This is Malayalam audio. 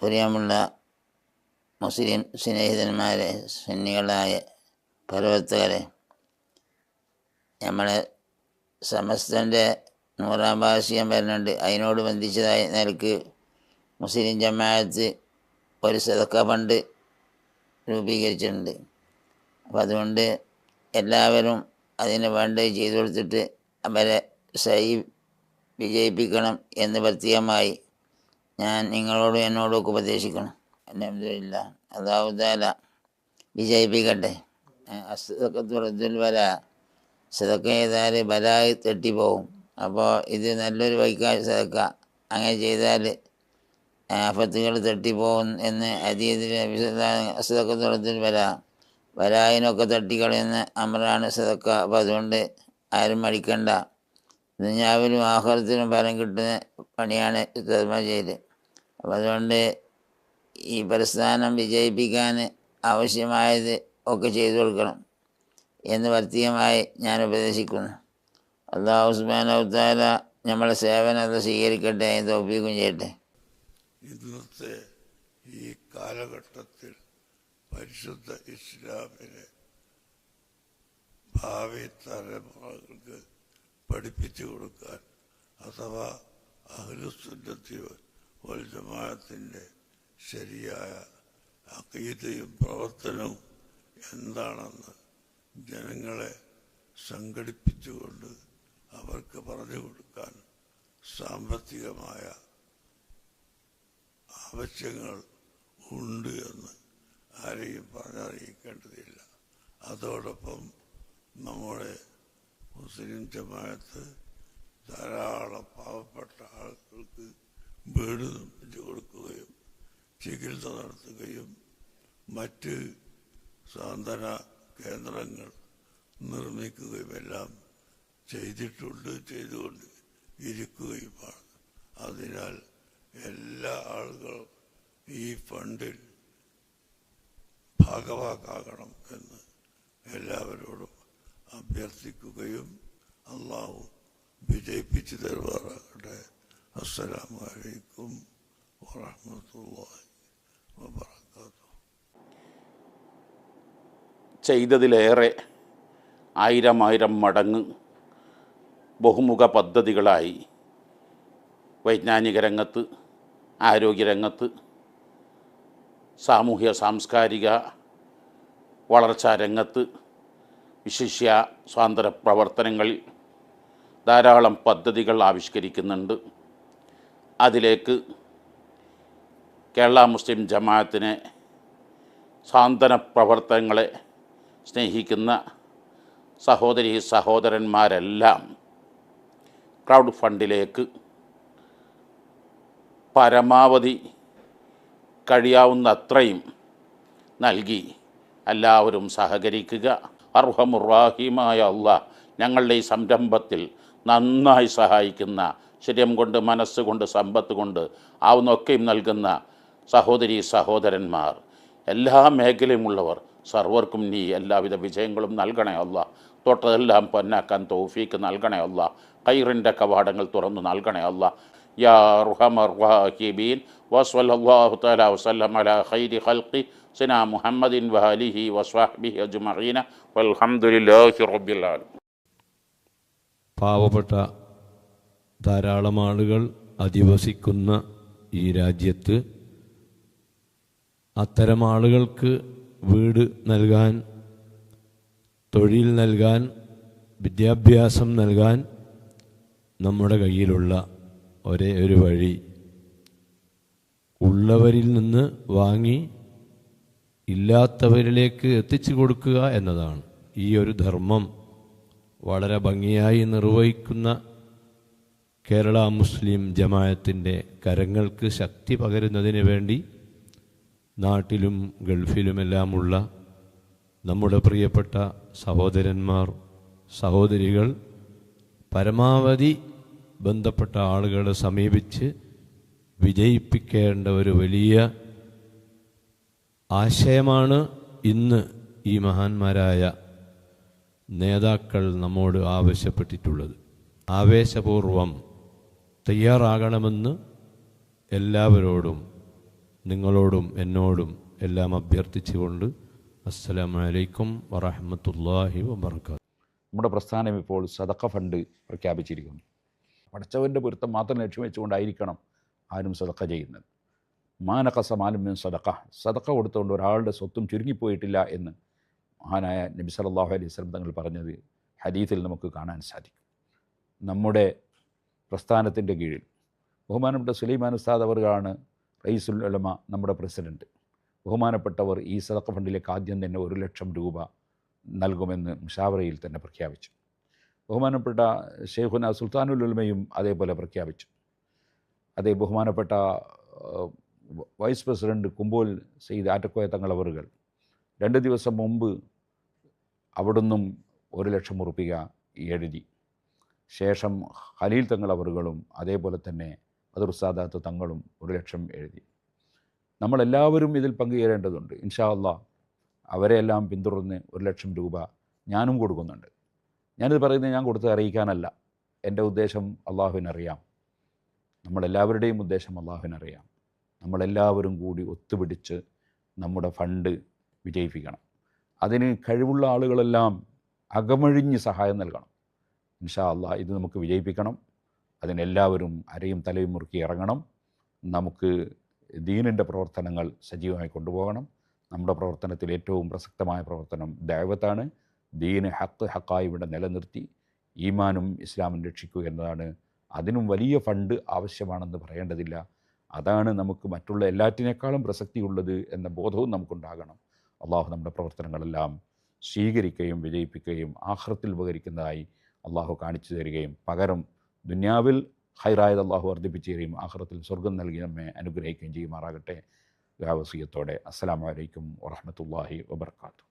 പ്രിയമുള്ള മുസ്ലിം സ്നേഹിതന്മാരെ സുന്നികളായ പർവത്തുകാരെ നമ്മളെ സമസ്തന്റെ നൂറാം വാർഷികം വരുന്നുണ്ട്. അതിനോട് ബന്ധിച്ചതായ നിലയ്ക്ക് മുസ്ലിം ജമാഅത്ത് ഒരു സദക്ക ഫണ്ട് രൂപീകരിച്ചിട്ടുണ്ട്. അപ്പം അതുകൊണ്ട് എല്ലാവരും അതിന് വേണ്ട ചെയ്തു കൊടുത്തിട്ട് അവരെ സൈ വിജയിപ്പിക്കണം എന്ന് പ്രത്യേകമായി ഞാൻ നിങ്ങളോട് എന്നോട് ഉപദേശിക്കണം. അലഹമില്ല അതാവുതാല വിജയിപ്പിക്കട്ടെ. അസുഖത്തുറത്തിൽ വര സതക്ക ചെയ്താൽ ബലായി തെറ്റിപ്പോവും. അപ്പോൾ ഇത് നല്ലൊരു വൈക്കാ സതക്ക അങ്ങനെ ചെയ്താൽ ആഫത്തുകൾ തെറ്റിപ്പോകും എന്ന് അതീതിൽ അസുഖത്തുറത്തിൽ വര വരായനൊക്കെ തട്ടിക്കളയുന്ന അമറാണ് സതക്ക അപ്പം അതുകൊണ്ട് ആരും മടിക്കണ്ട. ദുഞ്ഞാവിലും ആഹാരത്തിനും ഫലം കിട്ടുന്ന പണിയാണ് ചെയ്ത് അപ്പം അതുകൊണ്ട് ഈ പ്രസ്ഥാനം വിജയിപ്പിക്കാൻ ആവശ്യമായത് ഒക്കെ ചെയ്തു കൊടുക്കണം എന്ന് പ്രത്യേകമായി ഞാൻ ഉപദേശിക്കുന്നു. അള്ളാഹു സുബാനവത്താല നമ്മളെ സേവനം അത് സ്വീകരിക്കട്ടെ എന്ന് ഒപ്പിക്കും ചെയ്യട്ടെ. ഇന്നത്തെ ഈ കാലഘട്ടത്തിൽ പരിശുദ്ധ ഇസ്ലാമിനെ ഭാവി തലമുറകൾക്ക് പഠിപ്പിച്ചു കൊടുക്കാൻ അഥവാ അഹ്ലുസുന്നത്തി വൽ ജമാഅത്തിന്റെ ശരിയായ അക്കീതയും പ്രവർത്തനവും എന്താണെന്ന് ജനങ്ങളെ സംഘടിപ്പിച്ചുകൊണ്ട് അവർക്ക് പറഞ്ഞു കൊടുക്കാൻ സാമ്പത്തികമായ ആവശ്യങ്ങൾ ഉണ്ട് എന്ന് ആരെയും പറഞ്ഞറിയിക്കേണ്ടതില്ല. അതോടൊപ്പം നമ്മുടെ മുസ്ലിം ജമാഅത്ത് ധാരാളം പാവപ്പെട്ട ആളുകൾക്ക് വീട് നിർമ്മിച്ചു കൊടുക്കുകയും ചികിത്സ നടത്തുകയും മറ്റ് സാന്ത്വന കേന്ദ്രങ്ങൾ നിർമ്മിക്കുകയും എല്ലാം ചെയ്തിട്ടുണ്ട് ചെയ്തുകൊണ്ട് ഇരിക്കുകയുമാണ് അതിനാൽ എല്ലാ ആളുകളും ഈ ഫണ്ടിൽ ഭാഗവാക്കാകണം എന്ന് എല്ലാവരോടും അഭ്യർത്ഥിക്കുകയും അള്ളാഹു വിജയിപ്പിച്ചു തരുമാറാകട്ടെ. അസ്സലാമു അലൈക്കും വറഹ്മത്തുള്ളാഹി വബറകാതുഹു ചെയ്തതിലേറെ ആയിരം ആയിരം മടങ്ങ് ബഹുമുഖ പദ്ധതികളായി വൈജ്ഞാനിക രംഗത്ത് ആരോഗ്യരംഗത്ത് സാമൂഹ്യ സാംസ്കാരിക വളർച്ചാ രംഗത്ത് വിശിഷ്യ സ്വാതന്ത്ര്യ പ്രവർത്തനങ്ങളിൽ ധാരാളം പദ്ധതികൾ ആവിഷ്കരിക്കുന്നുണ്ട്. അതിലേക്ക് കേരള മുസ്ലിം ജമാഅത്തിനെ സാന്ത്വന പ്രവർത്തനങ്ങളെ സ്നേഹിക്കുന്ന സഹോദരി സഹോദരന്മാരെല്ലാം ക്രൗഡ് ഫണ്ടിലേക്ക് പരമാവധി കഴിയാവുന്ന അത്രയും നൽകി എല്ലാവരും സഹകരിക്കുക. അർഹമുറാഹിമായ അള്ളാഹ് ഞങ്ങളുടെ ഈ സംരംഭത്തിൽ നന്നായി സഹായിക്കുന്ന ശരീരം കൊണ്ട് മനസ്സുകൊണ്ട് സമ്പത്ത് കൊണ്ട് ആവുന്നൊക്കെയും നൽകുന്ന സഹോദരി സഹോദരന്മാർ. എല്ലാ മേഖലയുമുള്ളവർ സർവർക്കും നീ എല്ലാവിധ വിജയങ്ങളും നൽകണേ അല്ല തൊട്ടതെല്ലാം പൊന്നാക്കാൻ തോഫീക്ക് നൽകണേ അല്ല കൈറിന്റെ കവാടങ്ങൾ തുറന്നു നൽകണേ അല്ല യാ റുഹമർ വാഹിബീൻ ഖൽഖി സിന മുഹമ്മദിൻ വഹലിഹി വൽഹംദുലില്ലാഹി റബ്ബിൽ പാവപ്പെട്ട ധാരാളം ആളുകൾ അധിവസിക്കുന്ന ഈ രാജ്യത്ത് അത്തരം ആളുകൾക്ക് വീട് നൽകാൻ തൊഴിൽ നൽകാൻ വിദ്യാഭ്യാസം നൽകാൻ നമ്മുടെ കയ്യിലുള്ള ഒരേ ഒരു വഴി ഉള്ളവരിൽ നിന്ന് വാങ്ങി ഇല്ലാത്തവരിലേക്ക് എത്തിച്ചു കൊടുക്കുക എന്നതാണ്. ഈ ഒരു ധർമ്മം വളരെ ഭംഗിയായി നിർവഹിക്കുന്ന കേരള മുസ്ലിം ജമായത്തിന്റെ കരങ്ങൾക്ക് ശക്തി പകരുന്നതിന് വേണ്ടി നാട്ടിലും ഗൾഫിലുമെല്ലാമുള്ള നമ്മുടെ പ്രിയപ്പെട്ട സഹോദരന്മാർ സഹോദരികൾ പരമാവധി ബന്ധപ്പെട്ട ആളുകളെ സമീപിച്ച് വിജയിപ്പിക്കേണ്ട ഒരു വലിയ ആശയമാണ് ഇന്ന് ഈ മഹാന്മാരായ നേതാക്കൾ നമ്മോട് ആവശ്യപ്പെട്ടിട്ടുള്ളത്. ആവേശപൂർവം തയ്യാറാകണമെന്ന് എല്ലാവരോടും നിങ്ങളോടും എന്നോടും എല്ലാം അഭ്യർത്ഥിച്ചുകൊണ്ട് അസ്സലാമലൈക്കും വറഹമത്തല്ലാഹി വബർക്കാത്തു നമ്മുടെ പ്രസ്ഥാനം ഇപ്പോൾ സദക്ക ഫണ്ട് പ്രഖ്യാപിച്ചിരിക്കുന്നു. പഠിച്ചവന്റെ പൊരുത്തം മാത്രം ലക്ഷ്യം വെച്ചുകൊണ്ടായിരിക്കണം ആരും സദക്ക ചെയ്യുന്നത്. മാനക്കസ മാലിമ്യം സദക്ക സദക്ക കൊടുത്തുകൊണ്ട് ഒരാളുടെ സ്വത്തും ചുരുങ്ങിപ്പോയിട്ടില്ല എന്ന് മഹാനായ നബി സല്ലല്ലാഹു അലൈഹി സ്വലം തങ്ങൾ പറഞ്ഞത് ഹദീത്തിൽ നമുക്ക് കാണാൻ സാധിക്കും. നമ്മുടെ പ്രസ്ഥാനത്തിന്റെ കീഴിൽ. ബഹുമാനപ്പെട്ട സുലൈമാൻ ഉസ്താദ് അവർക്കാണ് റൈസുൽ ഉലമ നമ്മുടെ പ്രസിഡന്റ് ബഹുമാനപ്പെട്ടവർ ഈ സദക്ക ഫണ്ടിലേക്ക് ആദ്യം തന്നെ ഒരു ലക്ഷം രൂപ നൽകുമെന്ന് മുഷാവറയിൽ തന്നെ പ്രഖ്യാപിച്ചു. ബഹുമാനപ്പെട്ട ഷെയ്ഖുന സുൽത്താനുൽ ഉലമയും അതേപോലെ പ്രഖ്യാപിച്ചു. അതേ ബഹുമാനപ്പെട്ട വൈസ് പ്രസിഡന്റ് കുമ്പോൽ സെയ്ദ് ആറ്റക്കോയ തങ്ങളവറുകൾ രണ്ട് ദിവസം മുമ്പ് അവിടുന്നും ഒരു ലക്ഷം ഉറുപ്പിക എഴുതി. ശേഷം ഖലീൽ തങ്ങൾ അവറുകളും അതേപോലെ തന്നെ അതൊരു സാദാത്ത് തങ്ങളും ഒരു ലക്ഷം എഴുതി. നമ്മളെല്ലാവരും ഇതിൽ പങ്കുചേരേണ്ടതുണ്ട്. ഇൻഷാ അള്ളാ അവരെല്ലാം പിന്തുടർന്ന് ഒരു ലക്ഷം രൂപ ഞാനും കൊടുക്കുന്നുണ്ട്. ഞാനിത് പറയുന്നത് ഞാൻ കൊടുത്ത് അറിയിക്കാനല്ല. എന്റെ ഉദ്ദേശം അള്ളാഹുവിനറിയാം. നമ്മളെല്ലാവരുടെയും ഉദ്ദേശം അള്ളാഹുവിനറിയാം. നമ്മളെല്ലാവരും കൂടി ഒത്തുപിടിച്ച് നമ്മുടെ ഫണ്ട് വിജയിപ്പിക്കണം. അതിന് കഴിവുള്ള ആളുകളെല്ലാം അകമഴിഞ്ഞ് സഹായം നൽകണം. ഇൻഷാ അള്ളാഹ് ഇത് നമുക്ക് വിജയിപ്പിക്കണം. അതിനെല്ലാവരും അരയും തലയും മുറുക്കി ഇറങ്ങണം. നമുക്ക് ദീനിന്റെ പ്രവർത്തനങ്ങൾ സജീവമായി കൊണ്ടുപോകണം. നമ്മുടെ പ്രവർത്തനത്തിൽ ഏറ്റവും പ്രസക്തമായ പ്രവർത്തനം ദൈവത്താണ്. ദീന് ഹക്ക് ഹക്കായി ഇവിടെ നിലനിർത്തി ഈമാനും ഇസ്ലാമും രക്ഷിക്കുക എന്നതാണ്. അതിനും വലിയ ഫണ്ട് ആവശ്യമാണെന്ന് പറയേണ്ടതില്ല. അതാണ് നമുക്ക് മറ്റുള്ള എല്ലാറ്റിനേക്കാളും പ്രസക്തിയുള്ളത് എന്ന ബോധവും നമുക്കുണ്ടാകണം. അള്ളാഹു നമ്മുടെ പ്രവർത്തനങ്ങളെല്ലാം സ്വീകരിക്കുകയും വിജയിപ്പിക്കുകയും ആഹ്റത്തിൽ ഉപകരിക്കുന്നതായി അള്ളാഹു കാണിച്ചു തരികയും പകരം ദുന്യാവിൽ ഹൈറായത് അള്ളാഹു വർദ്ധിപ്പിച്ചു തരികയും ആഹ്റത്തിൽ സ്വർഗം നൽകി നമ്മെ അനുഗ്രഹിക്കുകയും ചെയ്യുമാറാകട്ടെ. വ്യാവസീയത്തോടെ അസ്സാം വലൈക്കും വറഹ്മത്തുള്ളാഹി വബർക്കാത്തു